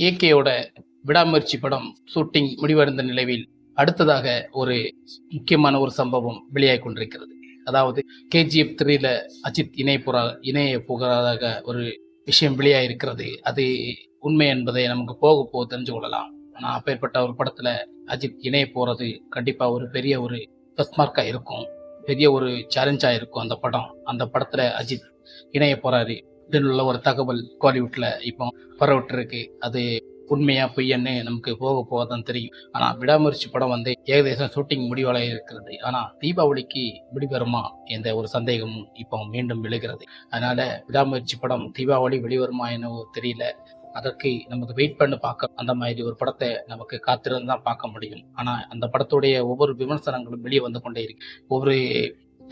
ஏகேயோட விடாமுயற்சி படம் ஷூட்டிங் முடிவடைந்த நிலையில் அடுத்ததாக ஒரு முக்கியமான ஒரு சம்பவம் வெளியாகி கொண்டிருக்கிறது. அதாவது கேஜிஎஃப் த்ரீல அஜித் இணைய புறா இணைய போகிறதாக ஒரு விஷயம் வெளியாக இருக்கிறது அது உண்மை என்பதை நமக்கு போக போக தெரிஞ்சு கொள்ளலாம். ஆனால் அப்பேற்பட்ட ஒரு படத்துல அஜித் இணைய போறது கண்டிப்பா ஒரு பெரிய ஒரு ஃபஸ்ட் இருக்கும். பெரிய ஒரு சேலஞ்சாக இருக்கும் அந்த படம். அந்த படத்துல அஜித் இணைய போறாரு உள்ள ஒரு தகவல் கோலிவுட்ல இப்போ பரவிட்டு இருக்கு அது உண்மையா பொய்யன்னு நமக்கு போக போக தான் தெரியும். ஆனா விடாமுயற்சி படம் வந்து ஏகதேசம் ஷூட்டிங் முடிவடைய இருக்கிறது. ஆனா தீபாவளிக்கு வெளிவருமா என்ற ஒரு சந்தேகமும் இப்போ மீண்டும் விழுகிறது அதனால விடாமுயற்சி படம் தீபாவளி வெளிவருமா என்னவோ தெரியல. அதற்கு நமக்கு வெயிட் பண்ணி பார்க்க அந்த மாதிரி ஒரு படத்தை நமக்கு காத்திருந்து தான் பார்க்க முடியும். ஆனா அந்த படத்துடைய ஒவ்வொரு விமர்சனங்களும் வெளியே வந்து கொண்டே இருக்கு. ஒவ்வொரு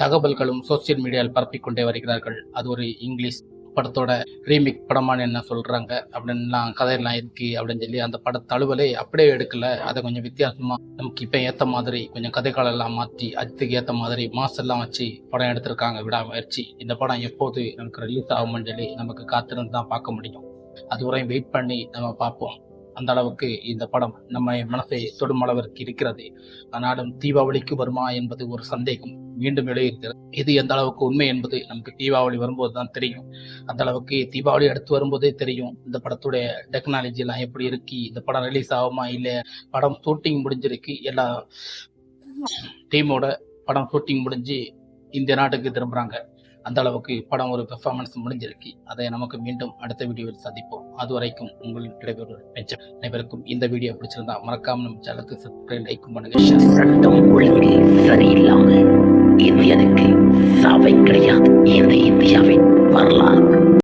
தகவல்களும் சோசியல் மீடியாவில் பரப்பிக் கொண்டே வருகிறார்கள். அது ஒரு இங்கிலீஷ் படத்தோட ரீமிக் படமானு என்ன சொல்கிறாங்க அப்படின்லாம் கதையெல்லாம் இருக்குது அப்படின்னு சொல்லி அந்த பட தழுவலே அப்படியே எடுக்கலை. அதை கொஞ்சம் வித்தியாசமாக நமக்கு இப்போ ஏற்ற மாதிரி கொஞ்சம் கதைக்காலெல்லாம் மாற்றி அதுக்கு ஏற்ற மாதிரி மாசெல்லாம் வச்சு படம் எடுத்திருக்காங்க. விடாமுயற்சி. இந்த படம் எப்போது நமக்கு ரிலீஸ் ஆகும்னு சொல்லி நமக்கு காத்திருந்து தான் பார்க்க முடியும். அதுவரையும் வெயிட் பண்ணி நம்ம பார்ப்போம். அந்த அளவுக்கு இந்த படம் நம்ம மனசை தொடும் அளவிற்கு இருக்கிறது. ஆனாலும் தீபாவளிக்கு வருமா என்பது ஒரு சந்தேகம். மீண்டும் எழுகிறது இது எந்த அளவுக்கு உண்மை என்பது நமக்கு தீபாவளி வரும்போது தான் தெரியும். அந்த அளவுக்கு தீபாவளி அடுத்து வரும்போதே தெரியும். இந்த படத்துடைய டெக்னாலஜி எல்லாம் எப்படி இருக்கு? இந்த படம் ரிலீஸ் ஆகுமா? இல்லை படம் ஷூட்டிங் முடிஞ்சிருக்கு. எல்லா டீமோட படம் ஷூட்டிங் முடிஞ்சு இந்திய நாட்டுக்கு திரும்புறாங்க. அந்த அளவுக்கு படம் ஒரு பெர்ஃபார்மன்ஸ் முடிஞ்சிருக்கு. அதை நமக்கு மீண்டும் அடுத்த வீடியோவில் சந்திப்போம். அது வரைக்கும் உங்களின் கிடைப்பது பெஞ்சம் அனைவருக்கும் இந்த வீடியோ பிடிச்சிருந்தா மறக்காம நம்ம சேனலுக்கு சப்ஸ்கிரைப் லைக் பண்ணுங்க சரியில்லாமல் இந்தியனுக்கு சாவை கிடையாது. இந்த இந்தியாவின் வரலாறு.